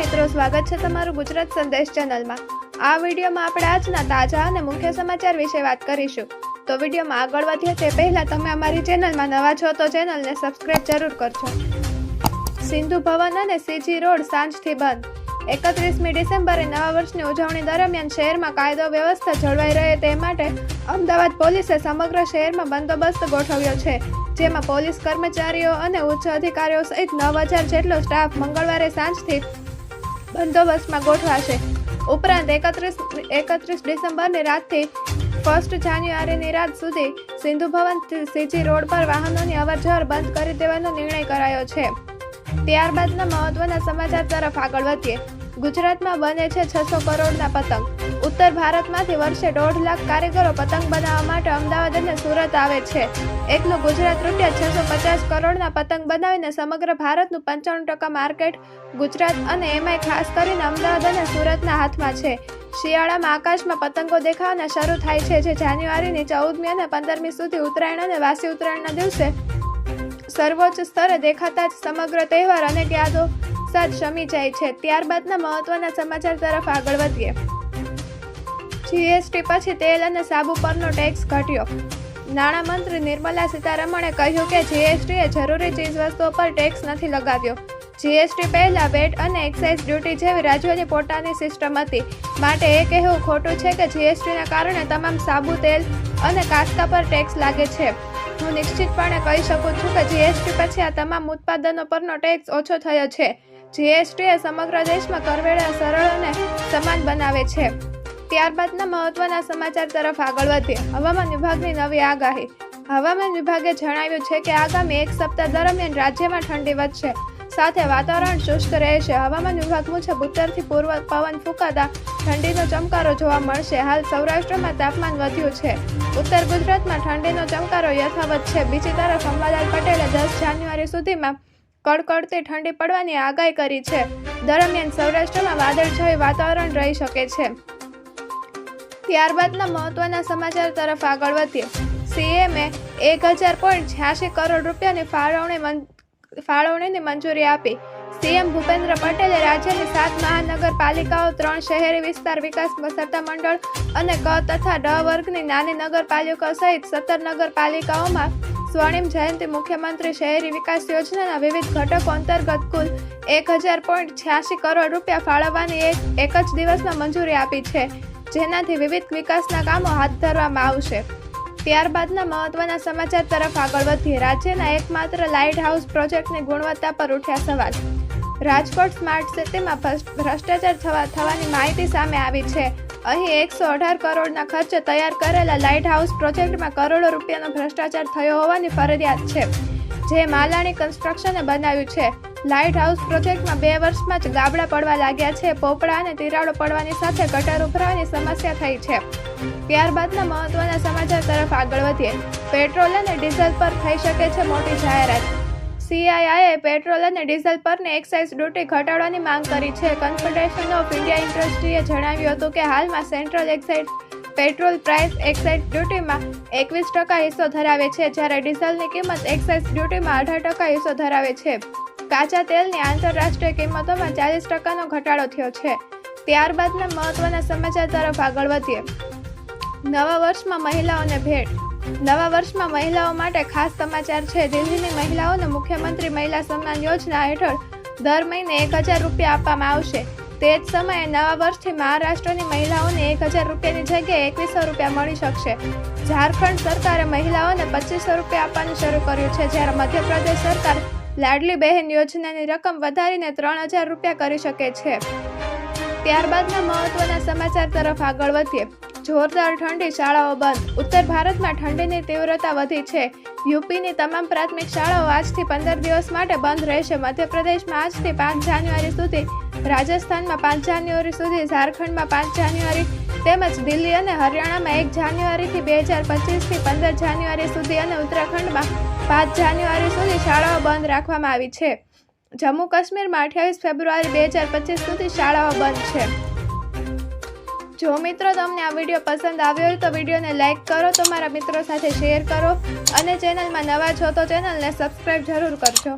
મિત્રો, સ્વાગત છે તમારું ગુજરાત સંદેશ ચેનલમાં. આ વિડીયોમાં આપણે આજના તાજા અને મુખ્ય સમાચાર વિશે વાત કરીશું. તો વિડીયોમાં આગળ વધીએ તે પહેલા તમે અમારી ચેનલમાં નવા છો તો ચેનલને સબસ્ક્રાઇબ જરૂર કરજો. સિંધુ ભવન અને સીજી રોડ સાંજથી બંધ. એકત્રીસમી ડિસેમ્બરે નવા વર્ષની ઉજવણી દરમિયાન શહેરમાં કાયદો વ્યવસ્થા જળવાઈ રહે તે માટે અમદાવાદ પોલીસે સમગ્ર શહેરમાં બંદોબસ્ત ગોઠવ્યો છે, જેમાં પોલીસ કર્મચારીઓ અને ઉચ્ચ અધિકારીઓ સહિત નવ હજાર જેટલો સ્ટાફ મંગળવારે સાંજથી બંદોબસ્તમાં ગોઠવાશે. ઉપરાંત એકત્રીસ એકત્રીસ ડિસેમ્બરની રાતથી ફર્સ્ટ જાન્યુઆરીની રાત સુધી સિંધુ ભવન સીજી રોડ પર વાહનોની અવરજવર બંધ કરી દેવાનો નિર્ણય કરાયો છે. ત્યારબાદના મહત્વના સમાચાર તરફ આગળ વધીએ. ગુજરાતમાં બને છે છસો કરોડના પતંગ. ઉત્તર ભારતમાંથી વર્ષે દોઢ લાખ કારીગરો પતંગ બનાવવા માટે અમદાવાદ અને સુરત આવે છે. એકલું ગુજરાત રૂપિયા છસો પચાસ કરોડના પતંગ બનાવીને સમગ્ર ભારતનું પંચાણું ટકા માર્કેટ ગુજરાત અને એમાંય ખાસ કરીને અમદાવાદ અને સુરતના હાથમાં છે. શિયાળામાં આકાશમાં પતંગો દેખાવાના શરૂ થાય છે, જે જાન્યુઆરીની ચૌદમી અને પંદરમી સુધી ઉત્તરાયણ અને વાસી ઉત્તરાયણના દિવસે સર્વોચ્ચ સ્તરે દેખાતા જ સમગ્ર તહેવાર અનેક યાદો સાથ શમી જાય છે. ત્યારબાદના મહત્વના સમાચાર તરફ આગળ વધીએ. જીએસટી પછી તેલ અને સાબુ પરનો ટેક્સ ઘટ્યો. નાણામંત્રી નિર્મલા સીતારમણે કહ્યું કે જીએસટીએ જરૂરી ચીજવસ્તુઓ પર ટેક્સ નથી લગાવ્યો. જીએસટી પહેલા વેટ અને એક્સાઇઝ ડ્યુટી જેવી રાજ્યોની પોતાની સિસ્ટમ હતી. માટે એ કહેવું ખોટું છે કે જીએસટીના કારણે તમામ સાબુ, તેલ અને કાસ્કા પર ટેક્સ લાગે છે. હું નિશ્ચિતપણે કહી શકું છું કે જીએસટી પછી આ તમામ ઉત્પાદનો પરનો ટેક્સ ઓછો થયો છે. જીએસટી એ સમગ્ર દેશમાં કરવેરા સરળ અને સમાન બનાવે છે. ત્યારબાદના મહત્વના સમાચાર તરફ આગળ વધીએ. હવામાન વિભાગની નવી આગાહી. હવામાન વિભાગે જણાવ્યું છે કે આગામી એક સપ્તાહ દરમિયાન રાજ્યમાં ઠંડી વધશે. સાથે વાતાવરણ શુષ્ક રહેશે હવામાન વિભાગ મુજબ ઉત્તરથી પૂર્વ પવન ફૂંકાતા ઠંડીનો ચમકારો જોવા મળશે. હાલ સૌરાષ્ટ્રમાં તાપમાન વધ્યું છે. ઉત્તર ગુજરાતમાં ઠંડીનો ચમકારો યથાવત છે. બીજી તરફ અંબાલાલ પટેલે દસ જાન્યુઆરી સુધીમાં કડકડતી ઠંડી પડવાની આગાહી કરી છે. દરમિયાન સૌરાષ્ટ્રમાં વાદળછાયું વાતાવરણ રહી શકે છે. ત્યારબાદના મહત્વના સમાચાર તરફ આગળ વધીએ. સીએમએ એક હજાર પોઈન્ટ છ્યાસી કરોડ રૂપિયાની ફાળવણી ફાળવણીની મંજૂરી આપી. સીએમ ભૂપેન્દ્ર પટેલે રાજ્યની સાત મહાનગરપાલિકાઓ, ત્રણ શહેરી વિસ્તાર વિકાસ સત્તામંડળ અને ક તથા ડ વર્ગની નાની નગરપાલિકાઓ સહિત સત્તર નગરપાલિકાઓમાં સ્વર્ણિમ જયંતિ મુખ્યમંત્રી શહેરી વિકાસ યોજનાના વિવિધ ઘટકો અંતર્ગત કુલ એક હજાર પોઈન્ટ છ્યાસી કરોડ રૂપિયા ફાળવવાની એક જ દિવસમાં મંજૂરી આપી છે, જેનાથી વિવિધ વિકાસના કામો હાથ ધરવામાં આવશે. ત્યારબાદના મહત્વના સમાચાર તરફ આગળ વધીએ. રાજ્યના એકમાત્ર લાઇટ હાઉસ પ્રોજેક્ટની ગુણવત્તા પર ઉઠ્યા સવાલ. રાજકોટ સ્માર્ટ સિટીમાં ભ્રષ્ટાચાર થવા, થવાની માહિતી સામે આવી છે. અહીં એકસો અઢાર કરોડના ખર્ચે તૈયાર કરેલા લાઇટ હાઉસ પ્રોજેક્ટમાં કરોડો રૂપિયાનો ભ્રષ્ટાચાર થયો હોવાની ફરજિયાત છે. જે માલાણી કન્સ્ટ્રક્શને બનાવ્યું છે. લાઇટ હાઉસ પ્રોજેક્ટમાં બે વર્ષમાં જ ગાબડા પડવા લાગ્યા છે. પોપડા અને તિરાડો પડવાની સાથે ગટર ઉભરાવાની સમસ્યા થઈ છે. ત્યારબાદના મહત્વના સમાચાર તરફ આગળ વધીએ. પેટ્રોલ અને ડીઝલ પર થઈ શકે છે મોટી જાહેરાત. સીઆઈઆઈએ પેટ્રોલ અને ડીઝલ પરની એક્સાઇઝ ડ્યુટી ઘટાડવાની માંગ કરી છે. કન્ફેડરેશન ઓફ ઇન્ડિયા ઇન્ડસ્ટ્રીએ જણાવ્યું હતું કે હાલમાં central excise petrol price excise ડ્યુટીમાં એકવીસ ટકા હિસ્સો ધરાવે છે, જ્યારે ડીઝલની કિંમત એક્સાઇઝ ડ્યુટીમાં અઢાર ટકા હિસ્સો ધરાવે છે. કાચા તેલની આંતરરાષ્ટ્રીય કિંમતોમાં ચાલીસ ટકાનો ઘટાડો થયો છે. ત્યારબાદના મહત્વના સમાચાર તરફ આગળ વધીએ. નવા વર્ષમાં મહિલાઓને ભેટ. નવા વર્ષમાં મહિલાઓ માટે ખાસ સમાચાર છે. દિલ્હીની મહિલાઓને મુખ્યમંત્રી મહિલા સન્માન યોજના હેઠળ દર મહિને એક હજાર રૂપિયા આપવામાં આવશે. તે જ સમયે નવા વર્ષથી મહારાષ્ટ્રની મહિલાઓને એક હજાર રૂપિયાની જગ્યાએ એકવીસો રૂપિયા મળી શકશે. ઝારખંડ સરકારે મહિલાઓને પચીસો રૂપિયા આપવાનું શરૂ કર્યું છે, જ્યારે મધ્યપ્રદેશ સરકાર લાડલી બહેન યોજનાની રકમ વધારીને ત્રણ હજાર રૂપિયા કરી શકે છે. ત્યારબાદના મહત્વના સમાચાર તરફ આગળ વધીએ. જોરદાર ઠંડી શાળાઓ બંધ. ઉત્તર ભારતમાં ઠંડીની તીવ્રતા વધી છે. યુપીની તમામ પ્રાથમિક શાળાઓ આજથી પંદર દિવસ માટે બંધ રહેશે. મધ્યપ્રદેશમાં આજથી પાંચ જાન્યુઆરી સુધી, રાજસ્થાનમાં પાંચ જાન્યુઆરી સુધી, ઝારખંડમાં પાંચ જાન્યુઆરી તેમજ દિલ્હી અને હરિયાણામાં એક જાન્યુઆરીથી બે હજાર પચીસથી પંદર જાન્યુઆરી સુધી અને ઉત્તરાખંડમાં પાંચ જાન્યુઆરી સુધી શાળાઓ બંધ રાખવામાં આવી છે. જમ્મુ કાશ્મીરમાં અઠ્યાવીસ ફેબ્રુઆરી બે હજાર પચીસ સુધી શાળાઓ બંધ છે. જો મિત્રો તમને આ વીડિયો પસંદ આવ્યો હોય તો વિડીયોને લાઇક કરો, તમારા મિત્રો સાથે શેર કરો અને ચેનલમાં નવા છો તો ચેનલને સબસ્ક્રાઈબ જરૂર કરજો.